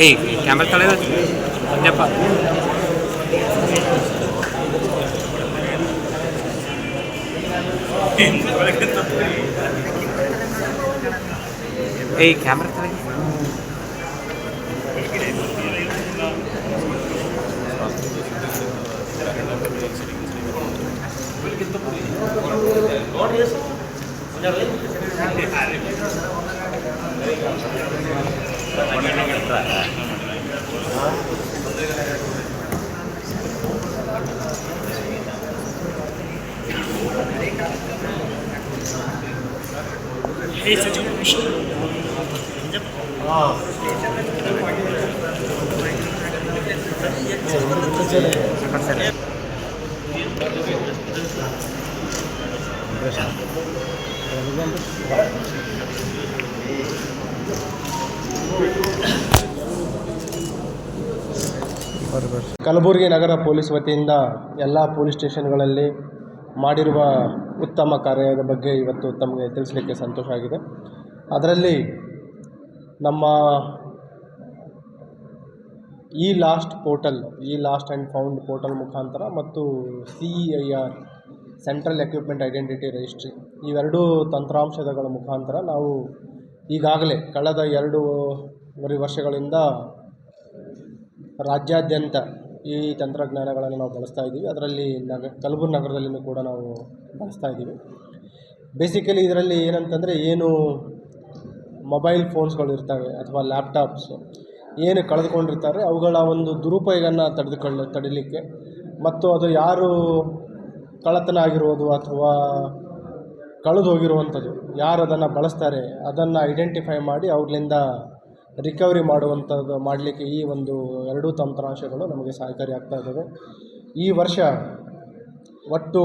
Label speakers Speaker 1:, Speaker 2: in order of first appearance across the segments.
Speaker 1: ఏ
Speaker 2: camera తలేదు చెప్ప. ఏ కెమెరా తలేదు Hey, it's a Thank you.
Speaker 3: Kalaburagi Nagar police ವತಿಯಿಂದ ಎಲ್ಲ ಪೊಲೀಸ್ ಸ್ಟೇಷನ್ಗಳಲ್ಲಿ ಮಾಡಿರುವ ಉತ್ತಮ ಕಾರ್ಯದ ಬಗ್ಗೆ ಇವತ್ತು ತಮಗೆ ತಿಳಿಸಲಿಕ್ಕೆ ಸಂತೋಷ ಆಗಿದೆ. ಅದರಲ್ಲಿ ನಮ್ಮ e lost portal e lost and found portal ಮುಖಾಂತರ ಮತ್ತು C I R, central equipment identity registry, ಇವೆರಡೂ ತಂತ್ರಾಂಶಗಳ ಮುಖಾಂತರ ನಾವು ಈಗಾಗಲೇ ಕಳೆದ ಎರಡೂವರೆ ವರ್ಷಗಳಿಂದ ರಾಜ್ಯಾದ್ಯಂತ ಈ ತಂತ್ರಜ್ಞಾನಗಳನ್ನು ನಾವು ಬಳಸ್ತಾ ಇದ್ದೀವಿ. ಅದರಲ್ಲಿ ನಗ, ಕಲ್ಬುರ್ಗಿ ನಗರದಲ್ಲಿಯೂ ಕೂಡ ನಾವು ಬಳಸ್ತಾ ಇದ್ದೀವಿ. ಬೇಸಿಕಲಿ ಇದರಲ್ಲಿ ಏನಂತಂದರೆ ಏನು ಮೊಬೈಲ್ ಫೋನ್ಸ್ಗಳು ಇರ್ತವೆ ಅಥವಾ ಲ್ಯಾಪ್ಟಾಪ್ಸ್ ಏನು ಕಳೆದುಕೊಂಡಿರ್ತಾರೆ, ಅವುಗಳ ಒಂದು ದುರುಪಯೋಗನ ತಡೆದುಕೊಳ್ಳ, ತಡಿಲಿಕ್ಕೆ ಮತ್ತು ಅದು ಯಾರು ಕಳ್ಳತನ ಆಗಿರುವುದು ಅಥವಾ ಕಳೆದು ಹೋಗಿರುವಂಥದ್ದು ಯಾರು ಅದನ್ನು ಬಳಸ್ತಾರೆ, ಅದನ್ನು ಐಡೆಂಟಿಫೈ ಮಾಡಿ ಅವ್ರಿಂದ ರಿಕವರಿ ಮಾಡುವಂಥದ್ದು ಮಾಡಲಿಕ್ಕೆ ಈ ಒಂದು ಎರಡೂ ತಂತ್ರಾಂಶಗಳು ನಮಗೆ ಸಹಕಾರಿ ಆಗ್ತಾ ಇದ್ದಾವೆ. ಈ ವರ್ಷ ಒಟ್ಟು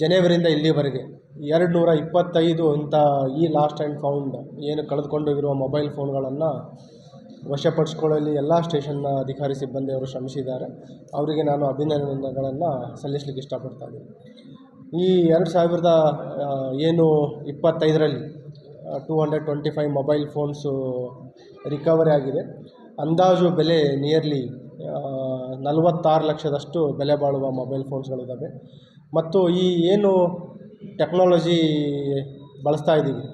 Speaker 3: ಜನವರಿಯಿಂದ ಇಲ್ಲಿವರೆಗೆ ಎರಡು ನೂರ ಇಪ್ಪತ್ತೈದು ಇಂಥ ಈ ಲಾಸ್ಟ್ ಆ್ಯಂಡ್ ಫೌಂಡ್ ಏನು ಕಳೆದುಕೊಂಡೋಗಿರುವ ಮೊಬೈಲ್ ಫೋನ್ಗಳನ್ನು ವಶಪಡಿಸ್ಕೊಳ್ಳಲು ಎಲ್ಲ ಸ್ಟೇಷನ್ನ ಅಧಿಕಾರಿ ಸಿಬ್ಬಂದಿಯವರು ಶ್ರಮಿಸಿದ್ದಾರೆ. ಅವರಿಗೆ ನಾನು ಅಭಿನಂದನೆಗಳನ್ನು ಸಲ್ಲಿಸಲಿಕ್ಕೆ ಇಷ್ಟಪಡ್ತಾ ಇದ್ದೀನಿ. ಈ ಎರಡು ಸಾವಿರದ ಏನು ಇಪ್ಪತ್ತೈದರಲ್ಲಿ two hundred twenty five mobile phones recovery ಆಗಿದೆ. ಅಂದಾಜು ಬೆಲೆ ನಿಯರ್ಲಿ ನಲವತ್ತಾರು ಲಕ್ಷದಷ್ಟು ಬೆಲೆ ಬಾಳುವ ಮೊಬೈಲ್ ಫೋನ್ಸ್ಗಳಿದ್ದಾವೆ ಮತ್ತು ಈ ಏನು ಟೆಕ್ನಾಲಜಿ ಬಳಸ್ತಾ ಇದ್ದೀವಿ,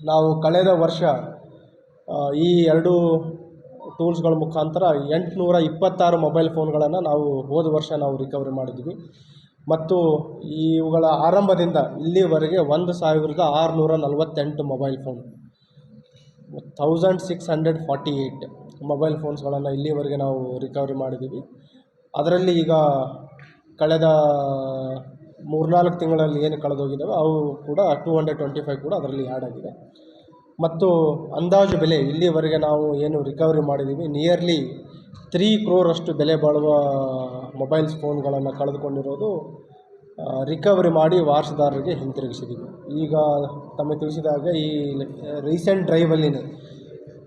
Speaker 3: ನಾವು ಕಳೆದ ವರ್ಷ ಈ ಎರಡು ಟೂಲ್ಸ್ಗಳ ಮುಖಾಂತರ ಎಂಟುನೂರ ಇಪ್ಪತ್ತಾರು ಮೊಬೈಲ್ ಫೋನ್ಗಳನ್ನು ನಾವು ಹೋದ ವರ್ಷ ನಾವು ರಿಕವರಿ ಮಾಡಿದ್ವಿ. ಮತ್ತು ಇವುಗಳ ಆರಂಭದಿಂದ ಇಲ್ಲಿವರೆಗೆ ಒಂದು ಸಾವಿರದ ಆರುನೂರ ನಲವತ್ತೆಂಟು mobile phone thousand six hundred forty eight mobile ಫೋನ್ಸ್ಗಳನ್ನು ಇಲ್ಲಿವರೆಗೆ ನಾವು ರಿಕವರಿ ಮಾಡಿದ್ದೀವಿ. ಅದರಲ್ಲಿ ಈಗ ಕಳೆದ ಮೂರ್ನಾಲ್ಕು ತಿಂಗಳಲ್ಲಿ ಏನು ಕಳೆದೋಗಿದ್ದಾವೆ, ಅವು ಕೂಡ ಟೂ ಹಂಡ್ರೆಡ್ ಟ್ವೆಂಟಿ ಫೈವ್ ಕೂಡ ಅದರಲ್ಲಿ ಆ್ಯಡ್ ಆಗಿದೆ. ಮತ್ತು ಅಂದಾಜು ಬೆಲೆ ಇಲ್ಲಿವರೆಗೆ ನಾವು ಏನು ರಿಕವರಿ ಮಾಡಿದ್ದೀವಿ ನಿಯರ್ಲಿ ತ್ರೀ ಕ್ರೋರಷ್ಟು ಬೆಲೆ ಬಾಳುವ ಮೊಬೈಲ್ಸ್ ಫೋನ್ಗಳನ್ನು ಕಳೆದುಕೊಂಡಿರೋದು ರಿಕವರಿ ಮಾಡಿ ವಾರಸುದಾರರಿಗೆ ಹಿಂತಿರುಗಿಸಿದ್ದೀವಿ ಈಗ ತಮಗೆ ತಿಳಿಸಿದ ಹಾಗೆ ಈ recent ಡ್ರೈವಲ್ಲಿನೇ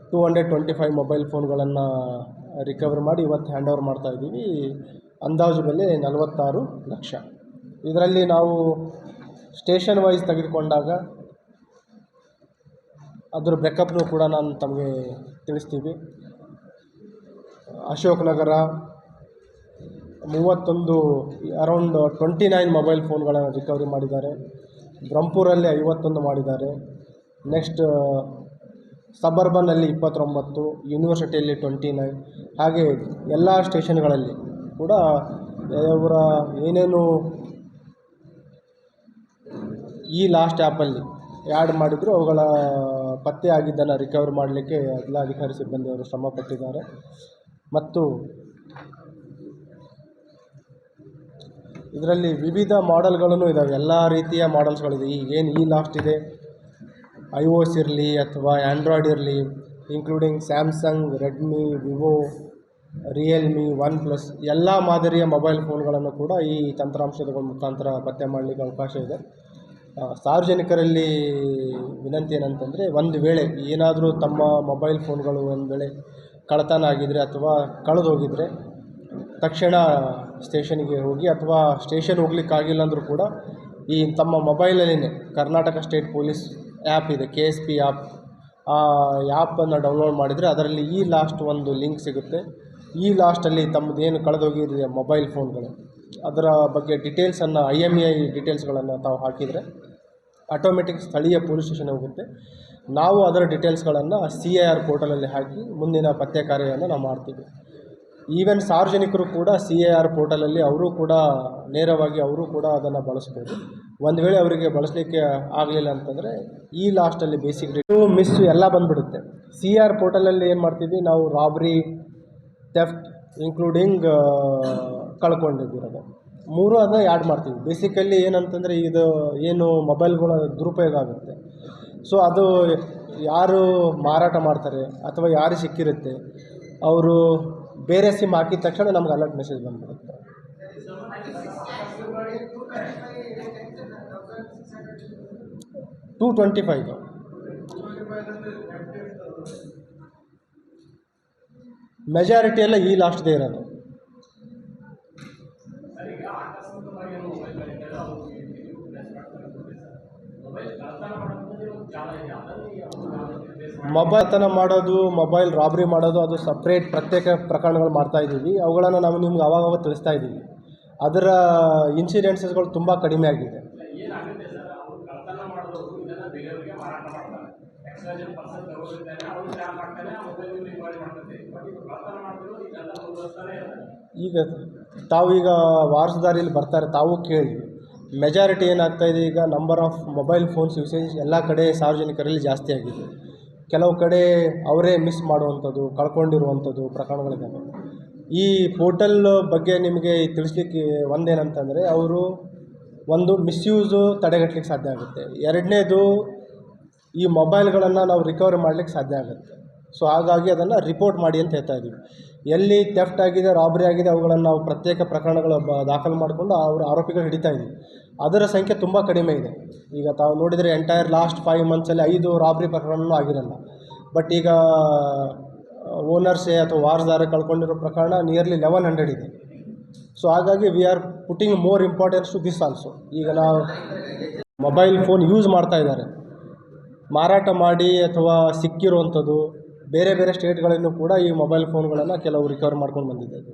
Speaker 3: two hundred twenty five mobile ಫೋನ್ಗಳನ್ನು recovery ಮಾಡಿ ಇವತ್ತು ಹ್ಯಾಂಡ್ ಓವರ್ ಮಾಡ್ತಾ ಇದ್ದೀವಿ. ಅಂದಾಜು ಬೆಲೆ ನಲವತ್ತಾರು ಲಕ್ಷ. ಇದರಲ್ಲಿ ನಾವು ಸ್ಟೇಷನ್ ವೈಸ್ ತೆಗೆದುಕೊಂಡಾಗ ಅದರ ಬ್ರೇಕಪ್ನು ಕೂಡ ನಾನು ತಮಗೆ ತಿಳಿಸ್ತೀವಿ. ಅಶೋಕ್ ನಗರ ಮೂವತ್ತೊಂದು ಅರೌಂಡ್ ಟ್ವೆಂಟಿ ನೈನ್ ಮೊಬೈಲ್ ಫೋನ್ಗಳನ್ನು ರಿಕವರಿ ಮಾಡಿದ್ದಾರೆ. ಬ್ರಹ್ಮಪುರಲ್ಲಿ ಐವತ್ತೊಂದು ಮಾಡಿದ್ದಾರೆ. ನೆಕ್ಸ್ಟ್ ಸಬರ್ಬನ್ನಲ್ಲಿ ಇಪ್ಪತ್ತೊಂಬತ್ತು ಯೂನಿವರ್ಸಿಟಿಯಲ್ಲಿ ಟ್ವೆಂಟಿ ನೈನ್ ಹಾಗೆ ಎಲ್ಲ ಸ್ಟೇಷನ್ಗಳಲ್ಲಿ ಕೂಡ ಇವರ ಏನೇನು ಈ ಲಾಸ್ಟ್ ಆ್ಯಪಲ್ಲಿ ಆ್ಯಡ್ ಮಾಡಿದ್ರು, ಅವುಗಳ ಪತ್ತೆ ಆಗಿದ್ದನ್ನು ರಿಕವರ್ ಮಾಡಲಿಕ್ಕೆ ಎಲ್ಲ ಅಧಿಕಾರಿ ಸಿಬ್ಬಂದಿಯವರು ಶ್ರಮಪಟ್ಟಿದ್ದಾರೆ ಮತ್ತು ಇದರಲ್ಲಿ ವಿವಿಧ ಮಾಡೆಲ್ಗಳೂ ಇದ್ದಾವೆ ಎಲ್ಲ ರೀತಿಯ ಮಾಡೆಲ್ಸ್ಗಳಿದೆ. ಈಗ ಏನು ಈ ಲಾಸ್ಟ್ ಇದೆ? ಐ ಓ ಎಸ್ ಇರಲಿ ಅಥವಾ ಆ್ಯಂಡ್ರಾಯ್ಡ್ ಇರಲಿ including Samsung, Redmi, Vivo, Realme OnePlus ಎಲ್ಲ ಮಾದರಿಯ ಮೊಬೈಲ್ ಫೋನ್ಗಳನ್ನು ಕೂಡ ಈ ತಂತ್ರಾಂಶದ ಮುಖಾಂತರ ಪತ್ತೆ ಮಾಡಲಿಕ್ಕೆ ಅವಕಾಶ ಇದೆ. ಸಾರ್ವಜನಿಕರಲ್ಲಿ ವಿನಂತಿ ಏನಂತಂದರೆ, ಒಂದು ವೇಳೆ ಏನಾದರೂ ತಮ್ಮ ಮೊಬೈಲ್ ಫೋನ್ಗಳು ಒಂದು ವೇಳೆ ಕಳತನ ಆಗಿದ್ದರೆ ಅಥವಾ ಕಳೆದು ಹೋಗಿದ್ರೆ ತಕ್ಷಣ ಸ್ಟೇಷನ್ಗೆ ಹೋಗಿ ಅಥವಾ ಸ್ಟೇಷನ್ ಹೋಗ್ಲಿಕ್ಕಾಗಿಲ್ಲ ಅಂದರೂ ಕೂಡ ಈ ತಮ್ಮ ಮೊಬೈಲಲ್ಲೇ ಕರ್ನಾಟಕ ಸ್ಟೇಟ್ ಪೊಲೀಸ್ ಆ್ಯಪ್ ಇದೆ ಕೆ ಎಸ್ ಪಿ ಆ್ಯಪ್. ಆ ಆ್ಯಪನ್ನು ಡೌನ್ಲೋಡ್ ಮಾಡಿದರೆ ಅದರಲ್ಲಿ ಈ ಲಾಸ್ಟ್ ಒಂದು ಲಿಂಕ್ ಸಿಗುತ್ತೆ. ಈ ಲಾಸ್ಟಲ್ಲಿ ತಮ್ಮದೇನು ಕಳೆದೋಗಿದೆ ಮೊಬೈಲ್ ಫೋನ್ಗಳು, ಅದರ ಬಗ್ಗೆ ಡೀಟೇಲ್ಸನ್ನು, ಐ ಎಂ ಇ ಐ ಡೀಟೇಲ್ಸ್ಗಳನ್ನು ತಾವು ಹಾಕಿದರೆ ಆಟೋಮೆಟಿಕ್ ಸ್ಥಳೀಯ ಪೊಲೀಸ್ ಸ್ಟೇಷನ್ ಹೋಗುತ್ತೆ. ನಾವು ಅದರ ಡೀಟೇಲ್ಸ್ಗಳನ್ನು ಸಿ ಐ ಆರ್ ಪೋರ್ಟಲಲ್ಲಿ ಹಾಕಿ ಮುಂದಿನ ಪತ್ತೆ ಕಾರ್ಯವನ್ನು ನಾವು ಮಾಡ್ತೀವಿ. ಈವನ್ ಸಾರ್ವಜನಿಕರು ಕೂಡ ಸಿ ಎ ಆರ್ ಪೋರ್ಟಲಲ್ಲಿ ಅವರು ಕೂಡ ನೇರವಾಗಿ ಅವರು ಕೂಡ ಅದನ್ನು ಬಳಸ್ಬೋದು. ಒಂದು ವೇಳೆ ಅವರಿಗೆ ಬಳಸಲಿಕ್ಕೆ ಆಗಲಿಲ್ಲ ಅಂತಂದರೆ ಈ ಲಾಸ್ಟಲ್ಲಿ ಬೇಸಿಕ್ ರೇಟು ಮಿಸ್ ಎಲ್ಲ ಬಂದುಬಿಡುತ್ತೆ. ಸಿ ಆರ್ ಪೋರ್ಟಲಲ್ಲಿ ಏನು ಮಾಡ್ತೀವಿ? ನಾವು ರಾಬ್ರಿ ಥೆಫ್ಟ್ ಇನ್ಕ್ಲೂಡಿಂಗ್ ಕಳ್ಕೊಂಡಿದ್ದಿರೋದು. ಮೂರು ಅದನ್ನ ಆ್ಯಡ್ ಮಾಡ್ತೀವಿ. ಬೇಸಿಕಲಿ ಏನಂತಂದರೆ ಇದು ಏನು ಮೊಬೈಲ್ಗಳ ದುರುಪಯೋಗ ಆಗುತ್ತೆ. ಸೊ ಅದು ಯಾರು ಮಾರಾಟ ಮಾಡ್ತಾರೆ ಅಥವಾ ಯಾರು ಸಿಕ್ಕಿರುತ್ತೆ, ಅವರು ಬೇರೆ ಸಿಮ್ ಹಾಕಿದ ತಕ್ಷಣ ನಮ್ಗೆ ಅಲರ್ಟ್ ಮೆಸೇಜ್ ಬಂದ್ಬಿಡುತ್ತೆ. ಟೂ ಟ್ವೆಂಟಿ ಫೈವ್ ಮೆಜಾರಿಟಿ ಎಲ್ಲ ಈ ಲಾಸ್ಟ್ದೇ ಇರೋದು. ಮೊಬೈಲ್ ತನ ಮಾಡೋದು, ಮೊಬೈಲ್ ರಾಬ್ರಿ ಮಾಡೋದು, ಅದು ಸಪ್ರೇಟ್ ಪ್ರತ್ಯೇಕ ಪ್ರಕರಣಗಳು ಮಾಡ್ತಾ ಇದ್ದೀವಿ. ಅವುಗಳನ್ನು ನಾವು ನಿಮ್ಗೆ ಅವಾಗವಾಗ ತಿಳಿಸ್ತಾ ಇದ್ದೀವಿ. ಅದರ ಇನ್ಸಿಡೆನ್ಸಸ್ಗಳು ತುಂಬ ಕಡಿಮೆ ಆಗಿದೆ. ಈಗ ತಾವು ಈಗ ವಾರಸದಾರಿಯಲ್ಲಿ ಬರ್ತಾರೆ ತಾವು ಕೇಳಿ. ಮೆಜಾರಿಟಿ ಏನಾಗ್ತಾ ಇದೆ ಈಗ? Number of mobile phones usage ಎಲ್ಲ ಕಡೆ ಸಾರ್ವಜನಿಕರಲ್ಲಿ ಜಾಸ್ತಿ ಆಗಿದೆ. ಕೆಲವು ಕಡೆ ಅವರೇ ಮಿಸ್ ಮಾಡುವಂಥದ್ದು, ಕಳ್ಕೊಂಡಿರುವಂಥದ್ದು ಪ್ರಕರಣಗಳಿದ್ದಾವೆ. ಈ ಪೋರ್ಟಲ್ ಬಗ್ಗೆ ನಿಮಗೆ ತಿಳಿಸ್ಲಿಕ್ಕೆ ಒಂದೇನಂತಂದರೆ, ಅವರು ಒಂದು ಮಿಸ್ಯೂಸು ತಡೆಗಟ್ಟಲಿಕ್ಕೆ ಸಾಧ್ಯ ಆಗುತ್ತೆ. ಎರಡನೇದು, ಈ ಮೊಬೈಲ್ಗಳನ್ನು ನಾವು ರಿಕವರಿ ಮಾಡಲಿಕ್ಕೆ ಸಾಧ್ಯ ಆಗುತ್ತೆ. ಸೊ ಹಾಗಾಗಿ ಅದನ್ನು ರಿಪೋರ್ಟ್ ಮಾಡಿ ಅಂತ ಹೇಳ್ತಾ ಇದ್ದೀವಿ. ಎಲ್ಲಿ ಥೆಫ್ಟ್ ಆಗಿದೆ, ರಾಬರಿ ಆಗಿದೆ, ಅವುಗಳನ್ನು ನಾವು ಪ್ರತ್ಯೇಕ ಪ್ರಕರಣಗಳು ಬ ದಾಖಲು ಮಾಡಿಕೊಂಡು ಅವ್ರ ಆರೋಪಿಗಳು ಹಿಡಿತಾ ಇದ್ದೀವಿ ಅದರ ಸಂಖ್ಯೆ ತುಂಬ ಕಡಿಮೆ ಇದೆ. ಈಗ ತಾವು ನೋಡಿದರೆ ಎಂಟೈರ್ ಲಾಸ್ಟ್ ಫೈವ್ ಮಂತ್ಸಲ್ಲಿ ಐದು ರಾಬರಿ ಪ್ರಕರಣವೂ ಆಗಿರಲ್ಲ. ಬಟ್ ಈಗ ಓನರ್ಸೇ ಅಥವಾ ವಾರಸ್ದಾರ ಕಳ್ಕೊಂಡಿರೋ ಪ್ರಕರಣ ನಿಯರ್ಲಿ ಲೆವೆನ್ ಹಂಡ್ರೆಡ್ ಇದೆ. ಸೊ ಹಾಗಾಗಿ we are putting more importance to this also ಈಗ ನಾವು ಮೊಬೈಲ್ ಫೋನ್ ಯೂಸ್ ಮಾಡ್ತಾ ಇದ್ದಾರೆ. ಮಾರಾಟ ಮಾಡಿ ಅಥವಾ ಸಿಕ್ಕಿರುವಂಥದ್ದು ಬೇರೆ ಬೇರೆ ಸ್ಟೇಟ್ಗಳಿಂದ ಕೂಡ ಈ ಮೊಬೈಲ್ ಫೋನ್ಗಳನ್ನು ಕೆಲವು ರಿಕವರ್ ಮಾಡ್ಕೊಂಡು ಬಂದಿದ್ದಾರೆ.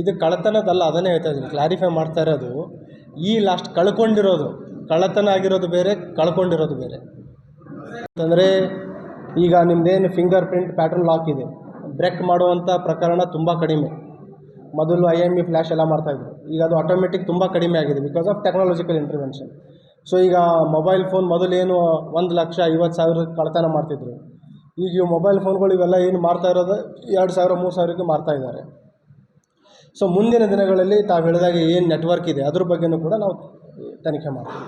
Speaker 3: ಇದು ಕಳ್ಳತನದಲ್ಲ, ಅದನ್ನೇ ಹೇಳ್ತಾ ಇದ್ದೀನಿ. ಕ್ಲಾರಿಫೈ ಮಾಡ್ತಾ ಇರೋದು, ಈ ಲಾಸ್ಟ್ ಕಳ್ಕೊಂಡಿರೋದು, ಕಳ್ಳತನ ಆಗಿರೋದು ಬೇರೆ, ಕಳ್ಕೊಂಡಿರೋದು ಬೇರೆ. ಅಂತಂದರೆ, ಈಗ ನಿಮ್ಮದೇನು ಫಿಂಗರ್ ಪ್ರಿಂಟ್ ಪ್ಯಾಟ್ರನ್ ಲಾಕ್ ಇದೆ. ಬ್ರೇಕ್ ಮಾಡುವಂಥ ಪ್ರಕರಣ ತುಂಬ ಕಡಿಮೆ. ಮೊದಲು ಐ ಎಂ ಇ ಫ್ಲ್ಯಾಶ್ ಎಲ್ಲ ಮಾಡ್ತಾಯಿದ್ರು ಈಗ ಅದು ಆಟೋಮೆಟಿಕ್ ತುಂಬ ಕಡಿಮೆ ಆಗಿದೆ because of technological intervention so ಈಗ ಮೊಬೈಲ್ ಫೋನ್ ಮೊದಲೇನು ಒಂದು ಲಕ್ಷ ಐವತ್ತು ಸಾವಿರ ಕಳ್ತನ ಮಾಡ್ತಿದ್ರು. ಈಗ ಇವು ಮೊಬೈಲ್ ಫೋನ್ಗಳು ಇವೆಲ್ಲ ಏನು ಮಾರ್ತಾ ಇರೋದು? ಎರಡು ಸಾವಿರ, ಮೂರು ಸಾವಿರಕ್ಕೆ ಮಾರ್ತಾ ಇದ್ದಾರೆ. ಸೊ ಮುಂದಿನ ದಿನಗಳಲ್ಲಿ ತಾವು ಹೇಳಿದಾಗ ಏನು ನೆಟ್ವರ್ಕ್ ಇದೆ, ಅದ್ರ ಬಗ್ಗೆನೂ ಕೂಡ ನಾವು ತನಿಖೆ ಮಾಡ್ತೀವಿ.